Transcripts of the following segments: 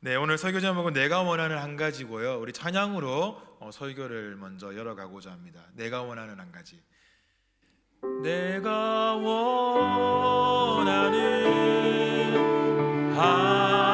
네, 오늘 설교 제목은 내가 원하는 한 가지고요. 우리 찬양으로 어, 설교를 먼저 열어가고자 합니다. 내가 원하는 한 가지. 내가 원하는 한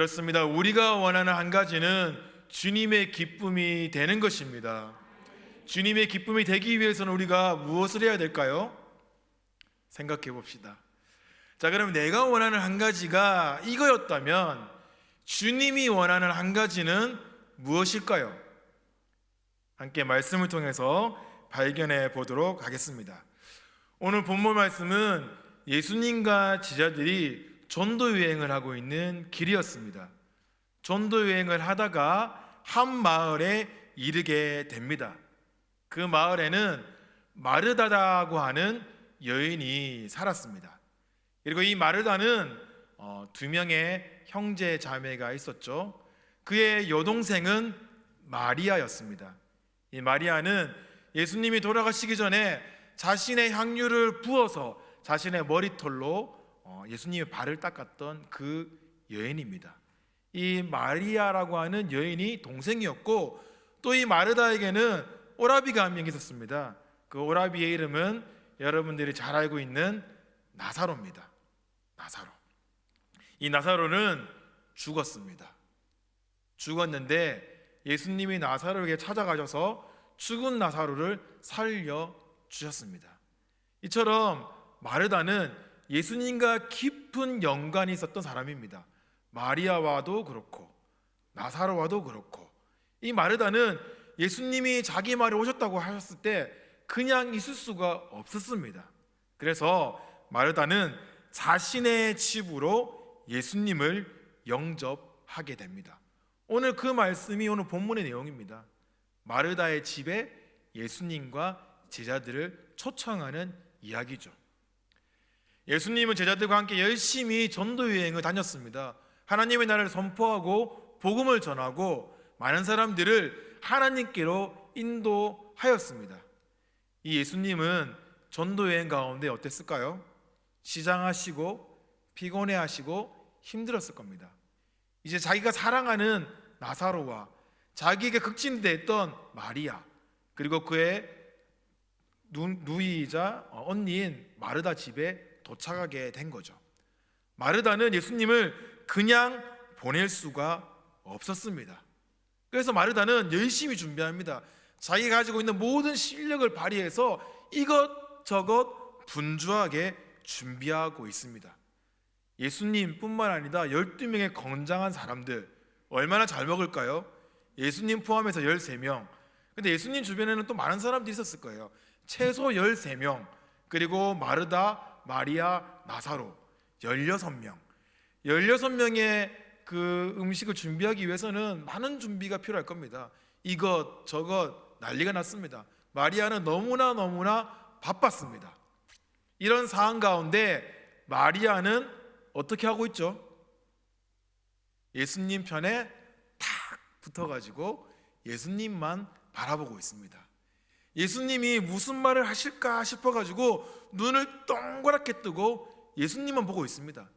그렇습니다 우리가 원하는 한 가지는 주님의 기쁨이 되는 것입니다 주님의 기쁨이 되기 위해서는 우리가 무엇을 해야 될까요? 생각해 봅시다. 자, 그럼 내가 원하는 한 가지가 이거였다면 주님이 원하는 한 가지는 무엇일까요? 함께 말씀을 통해서 발견해 보도록 하겠습니다. 오늘 본문 말씀은 예수님과 제자들이 전도 여행을 하고 있는 길이었습니다. 전도 여행을 하다가 한 마을에 이르게 됩니다. 그 마을에는 마르다라고 하는 여인이 살았습니다. 그리고 이 마르다는 어, 두 명의 형제 자매가 있었죠. 그의 여동생은 마리아였습니다. 이 마리아는 예수님이 돌아가시기 전에 자신의 향유를 부어서 자신의 머리털로 어, 예수님의 발을 닦았던 그 여인입니다. 이 마리아라고 하는 여인이 동생이었고 또 이 마르다에게는 오라비가 한 명 있었습니다. 그 오라비의 이름은 여러분들이 잘 알고 있는 나사로입니다. 나사로. 이 나사로는 죽었습니다. 죽었는데 예수님이 나사로에게 찾아가셔서 죽은 나사로를 살려 주셨습니다. 이처럼 마르다는 예수님과 깊은 연관이 있었던 사람입니다. 마리아와도 그렇고 나사로와도 그렇고 이 마르다는 예수님이 자기 말에 오셨다고 하셨을 때 그냥 있을 수가 없었습니다. 그래서 마르다는 자신의 집으로 예수님을 영접하게 됩니다. 오늘 그 말씀이 오늘 본문의 내용입니다. 마르다의 집에 예수님과 제자들을 초청하는 이야기죠. 예수님은 제자들과 함께 열심히 전도 여행을 다녔습니다. 하나님의 나라를 선포하고 복음을 전하고 많은 사람들을 하나님께로 인도하였습니다. 이 예수님은 전도 여행 가운데 어땠을까요? 시장하시고 피곤해하시고 힘들었을 겁니다. 이제 자기가 사랑하는 나사로와 자기에게 극진됐던 마리아 그리고 그의 누이이자 언니인 마르다 집에 도착하게 된 거죠. 마르다는 예수님을 그냥 보낼 수가 없었습니다. 그래서 마르다는 열심히 준비합니다. 자기가 가지고 있는 모든 실력을 발휘해서 이것저것 분주하게 준비하고 있습니다. 예수님뿐만 아니라 12명의 건장한 사람들 얼마나 잘 먹을까요? 예수님 포함해서 13명. 근데 예수님 주변에는 또 많은 사람들이 있었을 거예요. 최소 13명. 그리고 마르다, 마리아, 나사로 16명. 16명의 그 음식을 준비하기 위해서는 많은 준비가 필요할 겁니다. 이것 저것 난리가 났습니다. 마리아는 너무나 너무나 바빴습니다. 이런 상황 가운데 마리아는 어떻게 하고 있죠? 예수님 편에 탁 붙어 가지고 예수님만 바라보고 있습니다. 예수님이 무슨 말을 하실까 싶어 가지고 눈을 동그랗게 뜨고 예수님만 보고 있습니다.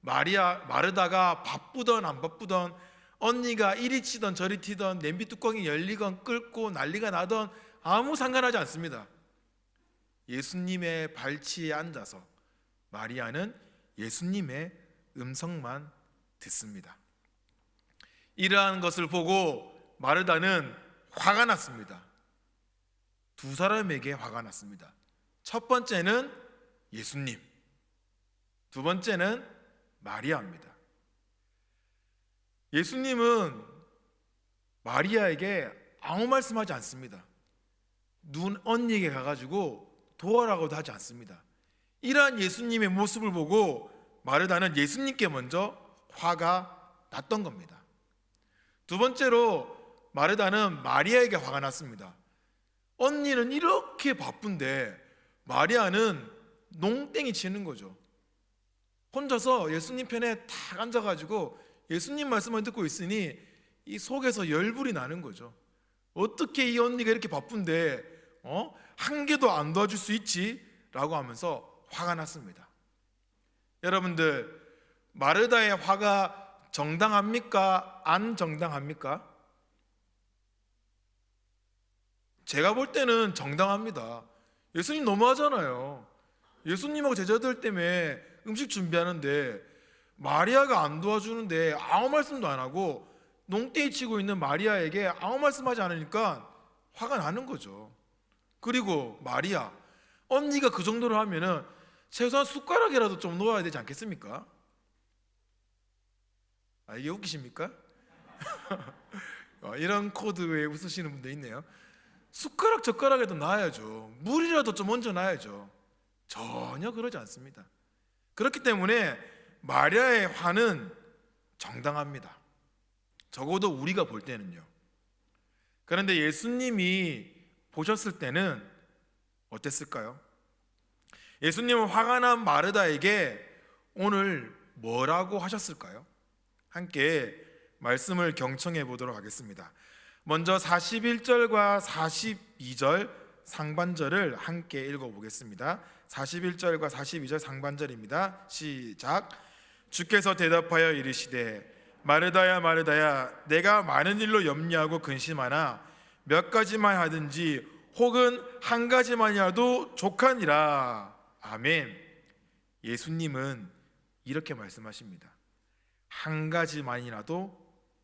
마리아 마르다가 바쁘던 안 바쁘던 언니가 이리 치던 저리 튀던 냄비 뚜껑이 열리건 끓고 난리가 나던 아무 상관하지 않습니다. 예수님의 발치에 앉아서 마리아는 예수님의 음성만 듣습니다. 이러한 것을 보고 마르다는 화가 났습니다. 두 사람에게 화가 났습니다. 첫 번째는 예수님, 두 번째는 마리아입니다. 예수님은 마리아에게 아무 말씀하지 않습니다. 눈 언니에게 가가지고 도와라고도 하지 않습니다. 이러한 예수님의 모습을 보고 마르다는 예수님께 먼저 화가 났던 겁니다. 두 번째로 마르다는 마리아에게 화가 났습니다. 언니는 이렇게 바쁜데 마리아는 농땡이 치는 거죠. 혼자서 예수님 편에 탁 앉아가지고 예수님 말씀을 듣고 있으니 이 속에서 열불이 나는 거죠. 어떻게 이 언니가 이렇게 바쁜데 어? 한 개도 안 도와줄 수 있지? 라고 하면서 화가 났습니다. 여러분들 마르다의 화가 정당합니까? 안 정당합니까? 제가 볼 때는 정당합니다. 예수님 너무하잖아요. 예수님하고 제자들 때문에 음식 준비하는데 마리아가 안 도와주는데 아무 말씀도 안 하고 농땡이 치고 있는 마리아에게 아무 말씀하지 않으니까 화가 나는 거죠. 그리고 마리아 언니가 그 정도로 하면은 최소한 숟가락이라도 좀 놓아야 되지 않겠습니까? 아 이게 웃기십니까? 어, 이런 코드에 웃으시는 분도 있네요. 숟가락 젓가락에도 놔야죠. 물이라도 좀 얹어 놔야죠. 전혀 그러지 않습니다. 그렇기 때문에 마리아의 화는 정당합니다. 적어도 우리가 볼 때는요. 그런데 예수님이 보셨을 때는 어땠을까요? 예수님은 화가 난 마르다에게 오늘 뭐라고 하셨을까요? 함께 말씀을 경청해 보도록 하겠습니다. 먼저 41절과 42절 상반절을 함께 읽어 보겠습니다. 41절과 42절 상반절입니다. 시작. 주께서 대답하여 이르시되 마르다야 마르다야 내가 많은 일로 염려하고 근심하나 몇 가지만 하든지 혹은 한 가지만이라도 족하니라. 아멘. 예수님은 이렇게 말씀하십니다. 한 가지만이라도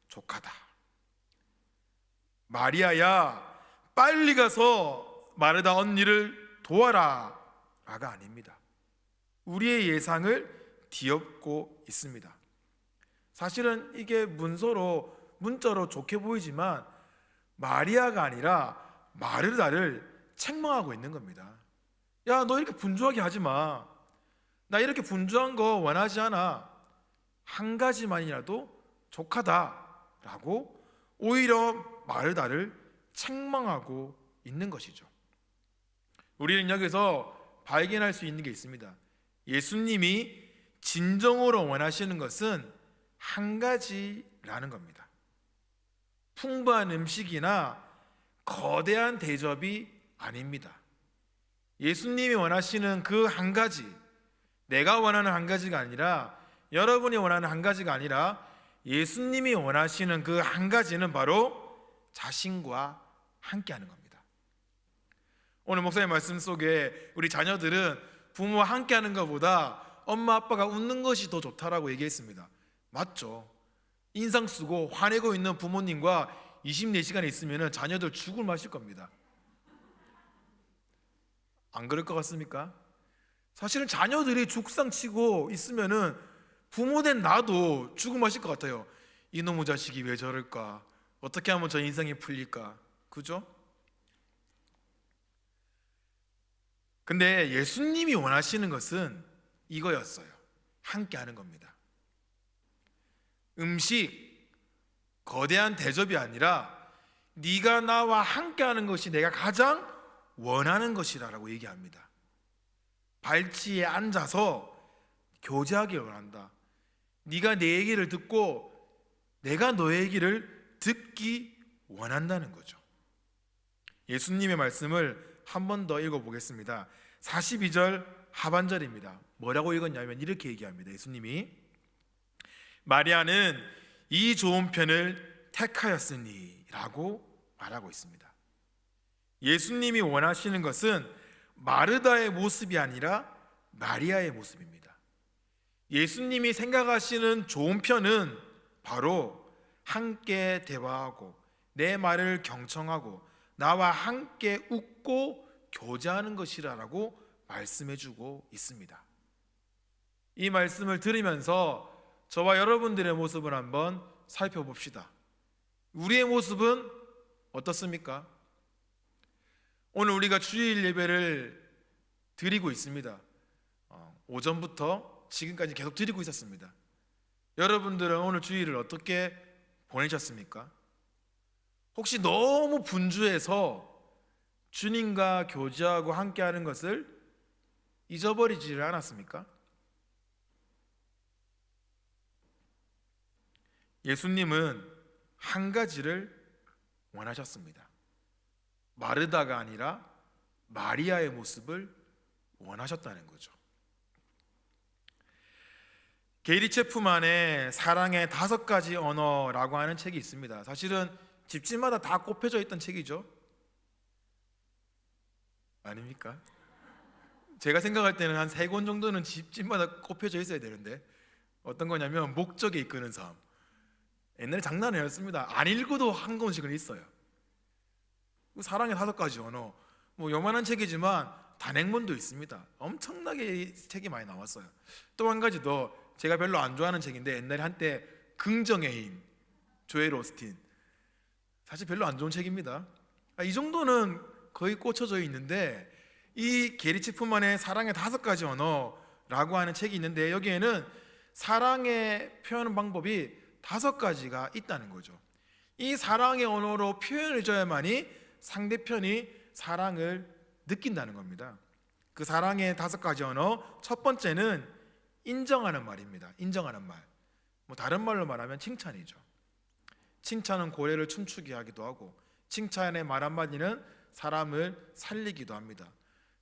족하다. 마리아야 빨리 가서 마르다 언니를 도와라. 라가 아닙니다. 우리의 예상을 뒤엎고 있습니다. 사실은 이게 문서로 문자로 좋게 보이지만 마리아가 아니라 마르다를 책망하고 있는 겁니다. 야, 너 이렇게 분주하게 하지 마. 나 이렇게 분주한 거 원하지 않아. 한 가지만이라도 족하다 라고 오히려 마르다를 책망하고 있는 것이죠. 우리는 여기서 발견할 수 있는 게 있습니다. 예수님이 진정으로 원하시는 것은 한 가지라는 겁니다. 풍부한 음식이나 거대한 대접이 아닙니다. 예수님이 원하시는 그 한 가지, 내가 원하는 한 가지가 아니라 여러분이 원하는 한 가지가 아니라 예수님이 원하시는 그 한 가지는 바로 자신과 함께 하는 겁니다. 오늘 목사님 말씀 속에 우리 자녀들은 부모와 함께 하는 것보다 엄마 아빠가 웃는 것이 더 좋다라고 얘기했습니다. 맞죠? 인상 쓰고 화내고 있는 부모님과 24시간 있으면 자녀들 죽을 마실 겁니다. 안 그럴 것 같습니까? 사실은 자녀들이 죽상 치고 있으면은 부모된 나도 죽을 마실 것 같아요. 이놈의 자식이 왜 저럴까? 어떻게 하면 저 인생이 풀릴까? 그죠? 근데 예수님이 원하시는 것은 이거였어요. 함께 하는 겁니다. 음식, 거대한 대접이 아니라 네가 나와 함께 하는 것이 내가 가장 원하는 것이라고 얘기합니다. 발치에 앉아서 교제하길 원한다. 네가 내 얘기를 듣고 내가 너의 얘기를 듣기 원한다는 거죠. 예수님의 말씀을 한 번 더 읽어 보겠습니다. 42절 하반절입니다. 뭐라고 읽었냐면 이렇게 얘기합니다. 예수님이 마리아는 이 좋은 편을 택하였으니라고 말하고 있습니다. 예수님이 원하시는 것은 마르다의 모습이 아니라 마리아의 모습입니다. 예수님이 생각하시는 좋은 편은 바로 함께 대화하고 내 말을 경청하고 나와 함께 웃고 교제하는 것이라라고 말씀해 주고 있습니다. 이 말씀을 들으면서 저와 여러분들의 모습을 한번 살펴봅시다. 우리의 모습은 어떻습니까? 오늘 우리가 주일 예배를 드리고 있습니다. 어, 오전부터 지금까지 계속 드리고 있었습니다. 여러분들은 오늘 주일을 어떻게 보내셨습니까? 혹시 너무 분주해서 주님과 교제하고 함께하는 것을 잊어버리지를 않았습니까? 예수님은 한 가지를 원하셨습니다. 마르다가 아니라 마리아의 모습을 원하셨다는 거죠. 게리 체프만의 사랑의 다섯 가지 언어라고 하는 책이 있습니다. 사실은 집집마다 다 꼽혀져 있던 책이죠. 아닙니까? 제가 생각할 때는 한 세 권 정도는 집집마다 꼽혀져 있어야 되는데 어떤 거냐면 목적에 이끄는 삶. 옛날에 장난 아니었습니다. 안 읽어도 한 권씩은 있어요. 사랑의 다섯 가지 언어. 뭐 요만한 책이지만 단행본도 있습니다. 엄청나게 이 책이 많이 나왔어요. 또 한 가지 더 제가 별로 안 좋아하는 책인데 옛날에 한때 긍정의 힘 조엘 오스틴 사실 별로 안 좋은 책입니다. 아, 이 정도는 거의 꽂혀져 있는데 이 게리 치프만의 사랑의 다섯 가지 언어라고 하는 책이 있는데 여기에는 사랑의 표현 방법이 다섯 가지가 있다는 거죠. 이 사랑의 언어로 표현을 줘야만이 상대편이 사랑을 느낀다는 겁니다. 그 사랑의 다섯 가지 언어 첫 번째는 인정하는 말입니다. 인정하는 말. 뭐 다른 말로 말하면 칭찬이죠. 칭찬은 고래를 춤추게 하기도 하고 칭찬의 말 한마디는 사람을 살리기도 합니다.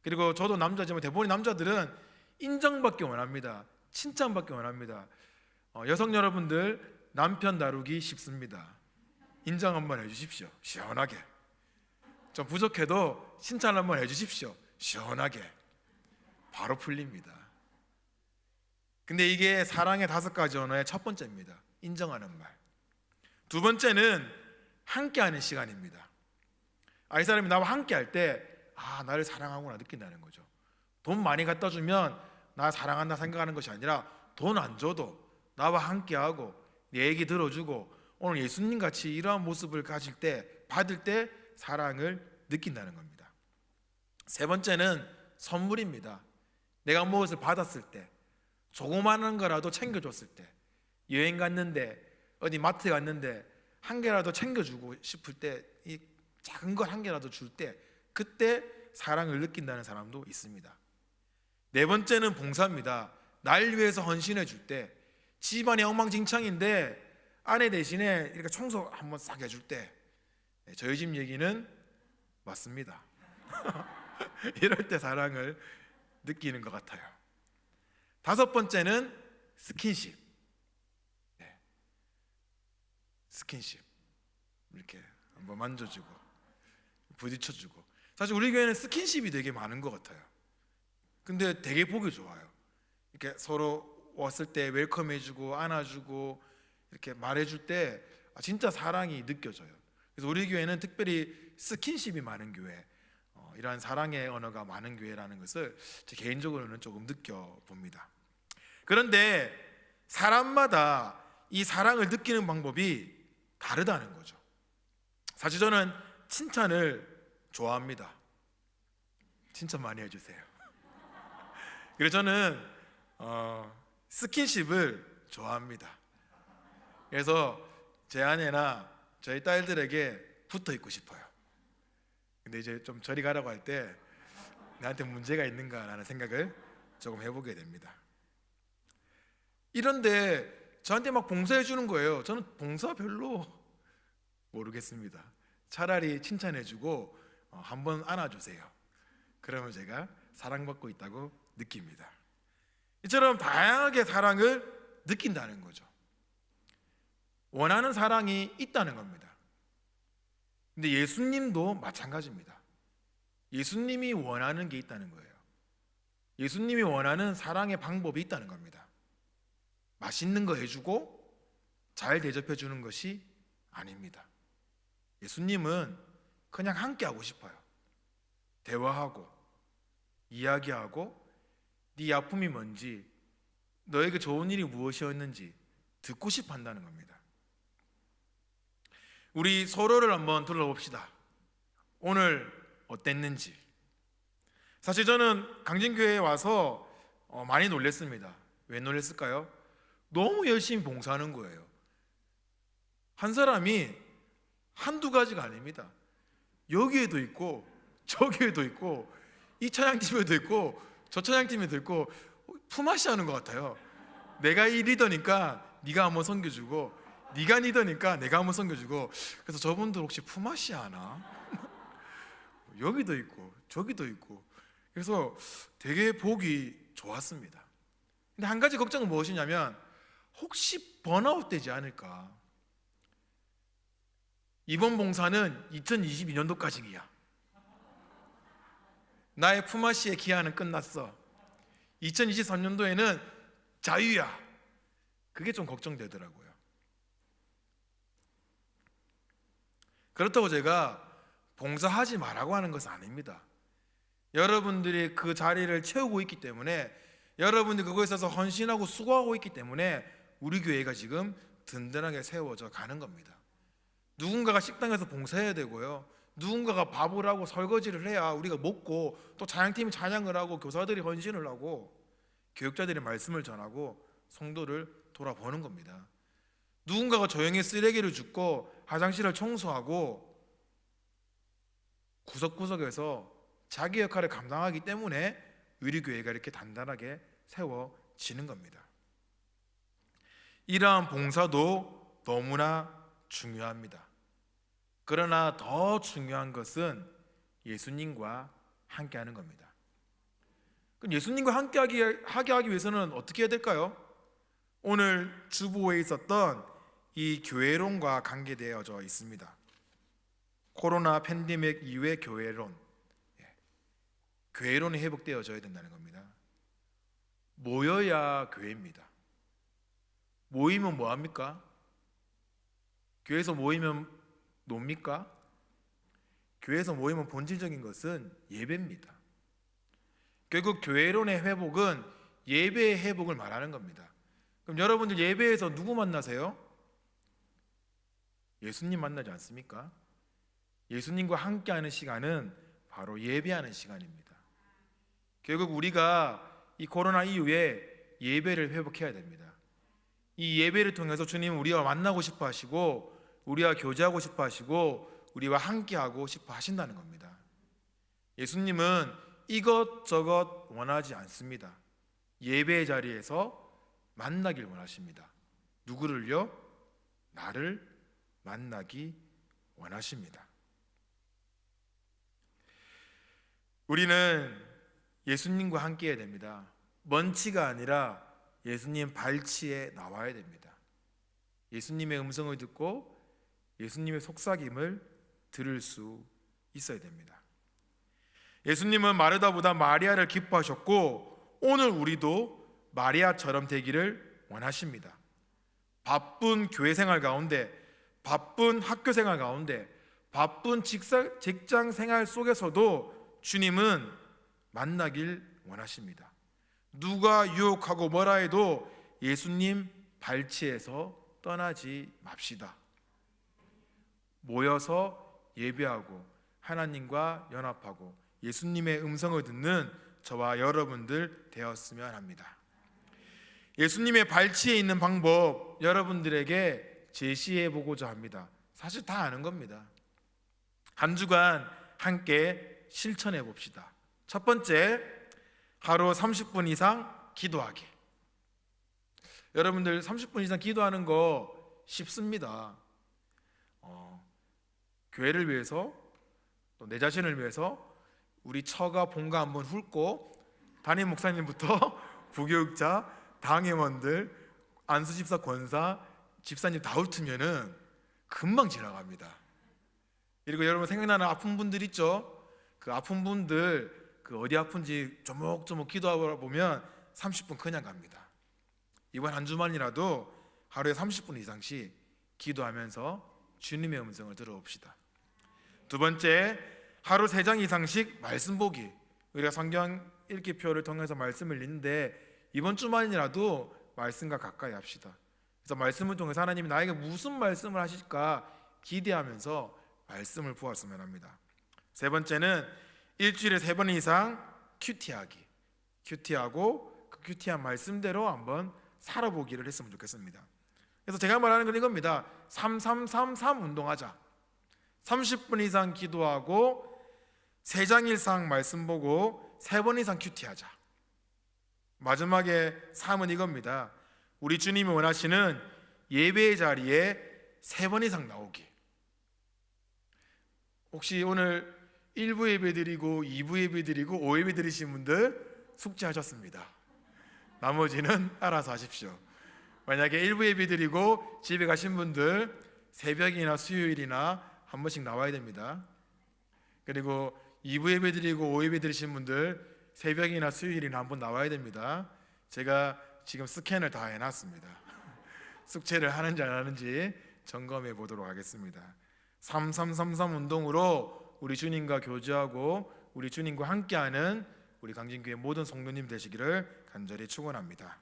그리고 저도 남자지만 대부분 남자들은 인정받기 원합니다. 칭찬받기 원합니다. 어, 여성 여러분들 남편 다루기 쉽습니다. 인정 한번 해주십시오. 시원하게. 좀 부족해도 칭찬 한번 해주십시오. 시원하게. 바로 풀립니다. 근데 이게 사랑의 다섯 가지 언어의 첫 번째입니다. 인정하는 말. 두 번째는 함께하는 시간입니다. 아, 이 사람이 나와 함께할 때, 아, 나를 사랑하구나 느낀다는 거죠. 돈 많이 갖다 주면 나 사랑한다 생각하는 것이 아니라 돈 안 줘도 나와 함께하고 내 얘기 들어주고 오늘 예수님 같이 이러한 모습을 가질 때 받을 때 사랑을 느낀다는 겁니다. 세 번째는 선물입니다. 내가 무엇을 받았을 때 조그마한 거라도 챙겨줬을 때 여행 갔는데 어디 마트 갔는데 한 개라도 챙겨주고 싶을 때 이 작은 걸 한 개라도 줄 때 그때 사랑을 느낀다는 사람도 있습니다. 네 번째는 봉사입니다. 날 위해서 헌신해 줄 때 집안이 엉망진창인데 아내 대신에 이렇게 청소 한번 싹 해줄 때 네, 저희 집 얘기는 맞습니다. 이럴 때 사랑을 느끼는 것 같아요. 다섯 번째는 스킨십. 네. 스킨십. 이렇게 한번 만져주고 부딪혀주고. 사실 우리 교회는 스킨십이 되게 많은 것 같아요. 근데 되게 보기 좋아요. 이렇게 서로 왔을 때 웰컴해주고 안아주고 이렇게 말해줄 때 아, 진짜 사랑이 느껴져요. 그래서 우리 교회는 특별히 스킨십이 많은 교회, 어, 이러한 사랑의 언어가 많은 교회라는 것을 제 개인적으로는 조금 느껴봅니다. 그런데 사람마다 이 사랑을 느끼는 방법이 다르다는 거죠. 사실 저는 칭찬을 좋아합니다. 칭찬 많이 해주세요. 그래서 저는 어, 스킨십을 좋아합니다. 그래서 제 아내나 저희 딸들에게 붙어 있고 싶어요. 근데 이제 좀 저리 가라고 할 때 나한테 문제가 있는가라는 생각을 조금 해보게 됩니다. 이런데 저한테 막 봉사해 주는 거예요. 저는 봉사 별로 모르겠습니다. 차라리 칭찬해 주고 어, 한번 안아 주세요. 그러면 제가 사랑받고 있다고 느낍니다. 이처럼 다양하게 사랑을 느낀다는 거죠. 원하는 사랑이 있다는 겁니다. 근데 예수님도 마찬가지입니다. 예수님이 원하는 게 있다는 거예요. 예수님이 원하는 사랑의 방법이 있다는 겁니다. 맛있는 거 해주고 잘 대접해 주는 것이 아닙니다. 예수님은 그냥 함께 하고 싶어요. 대화하고 이야기하고 네 아픔이 뭔지 너에게 좋은 일이 무엇이었는지 듣고 싶어 한다는 겁니다. 우리 서로를 한번 둘러봅시다. 오늘 어땠는지. 사실 저는 강진교회에 와서 어, 많이 놀랐습니다. 왜 놀랐을까요? 너무 열심히 봉사하는 거예요. 한 사람이 한두 가지가 아닙니다. 여기에도 있고 저기에도 있고 이 찬양팀에도 있고 저 찬양팀에도 있고 품앗이 하는 것 같아요. 내가 이 리더니까 네가 한번 섬겨주고 네가 리더니까 내가 한번 섬겨주고 그래서 저분들 혹시 품앗이 하나? 여기도 있고 저기도 있고 그래서 되게 보기 좋았습니다. 근데 한 가지 걱정은 무엇이냐면 혹시 번아웃 되지 않을까? 이번 봉사는 2022년도까지이야. 나의 품앗이의 기한은 끝났어. 2023년도에는 자유야. 그게 좀 걱정되더라고요. 그렇다고 제가 봉사하지 말라고 하는 것은 아닙니다. 여러분들이 그 자리를 채우고 있기 때문에 여러분들이 그거에 있어서 헌신하고 수고하고 있기 때문에 우리 교회가 지금 든든하게 세워져 가는 겁니다. 누군가가 식당에서 봉사해야 되고요. 누군가가 밥을 하고 설거지를 해야 우리가 먹고 또 찬양팀이 찬양을 하고 교사들이 헌신을 하고 교육자들이 말씀을 전하고 성도를 돌아보는 겁니다. 누군가가 조용히 쓰레기를 줍고 화장실을 청소하고 구석구석에서 자기 역할을 감당하기 때문에 우리 교회가 이렇게 단단하게 세워지는 겁니다. 이러한 봉사도 너무나 중요합니다. 그러나 더 중요한 것은 예수님과 함께 하는 겁니다. 그럼 예수님과 함께 하기 하게 하기 위해서는 어떻게 해야 될까요? 오늘 주보에 있었던 이 교회론과 관계되어져 있습니다. 코로나 팬데믹 이후의 교회론, 예. 교회론이 회복되어져야 된다는 겁니다. 모여야 교회입니다. 모이면 뭐 합니까? 교회에서 모이면 놉니까? 교회에서 모이면 본질적인 것은 예배입니다. 결국 교회론의 회복은 예배의 회복을 말하는 겁니다. 그럼 여러분들 예배에서 누구 만나세요? 예수님 만나지 않습니까? 예수님과 함께하는 시간은 바로 예배하는 시간입니다. 결국 우리가 이 코로나 이후에 예배를 회복해야 됩니다. 이 예배를 통해서 주님 우리와 만나고 싶어 하시고 우리와 교제하고 싶어 하시고 우리와 함께하고 싶어 하신다는 겁니다. 예수님은 이것저것 원하지 않습니다. 예배의 자리에서 만나길 원하십니다. 누구를요? 나를 만나기 원하십니다. 우리는 예수님과 함께 해야 됩니다. 먼치가 아니라 예수님 발치에 나와야 됩니다. 예수님의 음성을 듣고 예수님의 속삭임을 들을 수 있어야 됩니다. 예수님은 마르다보다 마리아를 기뻐하셨고 오늘 우리도 마리아처럼 되기를 원하십니다. 바쁜 교회 생활 가운데, 바쁜 학교 생활 가운데, 바쁜 직장 생활 속에서도 주님은 만나길 원하십니다. 누가 유혹하고 뭐라 해도 예수님 발치에서 떠나지 맙시다. 모여서 예배하고 하나님과 연합하고 예수님의 음성을 듣는 저와 여러분들 되었으면 합니다. 예수님의 발치에 있는 방법 여러분들에게 제시해 보고자 합니다. 사실 다 아는 겁니다. 한 주간 함께 실천해 봅시다. 첫 번째, 하루 30분 이상 기도하기. 여러분들 30분 이상 기도하는 거 쉽습니다. 어, 교회를 위해서 또 내 자신을 위해서 우리 처가 본가 한번 훑고 담임 목사님부터 부교육자, 당회원들, 안수집사 권사, 집사님 다 훑으면은 금방 지나갑니다. 그리고 여러분 생각나는 아픈 분들 있죠? 그 아픈 분들 그 어디 아픈지 조목조목 기도하고 보면 30분 그냥 갑니다. 이번 한 주만이라도 하루에 30분 이상씩 기도하면서 주님의 음성을 들어봅시다. 두 번째, 하루 세 장 이상씩 말씀 보기. 우리가 성경 읽기표를 통해서 말씀을 읽는데 이번 주만이라도 말씀과 가까이 합시다. 그래서 말씀을 통해서 하나님이 나에게 무슨 말씀을 하실까 기대하면서 말씀을 보았으면 합니다. 세 번째는 일주일에 세 번 이상 큐티하기. 큐티하고 그 큐티한 말씀대로 한번 살아보기를 했으면 좋겠습니다. 그래서 제가 말하는 건 이겁니다. 3333 운동하자. 30분 이상 기도하고 세장 이상 말씀 보고 세번 이상 큐티하자. 마지막에 3은 이겁니다. 우리 주님이 원하시는 예배의 자리에 세번 이상 나오기. 혹시 오늘 1부 예배 드리고 2부 예배 드리고 5예배 드리신 분들 숙제하셨습니다. 나머지는 알아서 하십시오. 만약에 1부 예배 드리고 집에 가신 분들 새벽이나 수요일이나 한 번씩 나와야 됩니다. 그리고 2부 예배 드리고 5예배 드리신 분들 새벽이나 수요일이나 한 번 나와야 됩니다. 제가 지금 스캔을 다 해놨습니다. 숙제를 하는지 안 하는지 점검해 보도록 하겠습니다. 3333 운동으로 우리 주님과 교제하고 우리 주님과 함께하는 우리 강진교회 모든 성도님 되시기를 간절히 축원합니다.